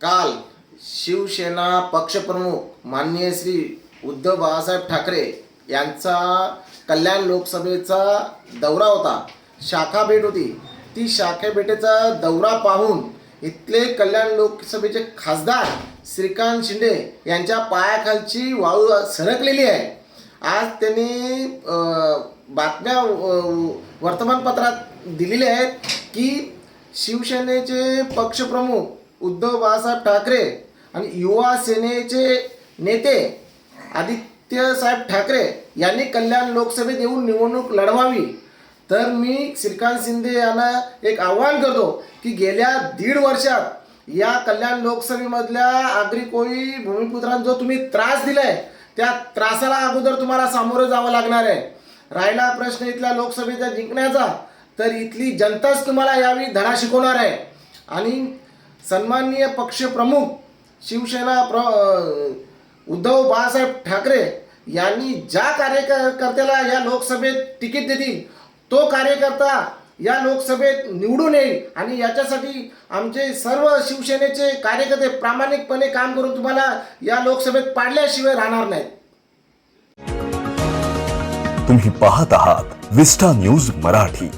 काल शिवसेना पक्षप्रमुख माननीय श्री उद्धव बाळासाहेब ठाकरे यांचा कल्याण लोकसभेचा दौरा होता. शाखा भेट होती. ती शाखा भेटेचा दौरा पाहून इथले कल्याण लोकसभेचे खासदार श्रीकांत शिंदे यांच्या पायाखालची वाळू सरकलेली आहे. आज त्यांनी बातम्या वर्तमानपत्रात दिलेल्या आहेत की शिवसेनेचे पक्षप्रमुख उद्धव बाळासाहेब ठाकरे आणि युवा सेनेचे नेते आदित्यसाहेब ठाकरे यांनी कल्याण लोकसभेत येऊन निवडणूक लढवावी. तर मी श्रीकांत शिंदे यांना एक आव्हान करतो की गेल्या दीड वर्षात या कल्याण लोकसभेमधल्या आगरी कोळी भूमिपुत्रांना जो तुम्ही त्रास दिलाय त्या त्रासाला अगोदर तुम्हाला सामोरं जावं लागणार आहे. राहिला प्रश्न इथल्या लोकसभेचा जिंकण्याचा तर इथली जनताच तुम्हाला यावेळी धडा शिकवणार आहे. आणि सन्माननीय पक्षप्रमुख शिवसेना प्र उद्धव बाळासाहेब ठाकरे यांनी ज्या कार्यकर्त्याला या लोकसभेत तिकीट देतील तो कार्यकर्ता या लोकसभेत निवडून येईल आणि याच्यासाठी आमचे सर्व शिवसेनेचे कार्यकर्ते प्रामाणिकपणे काम करून तुम्हाला या लोकसभेत पाडल्याशिवाय राहणार नाहीत. तुम्ही पाहत आहात विस्टा न्यूज मराठी.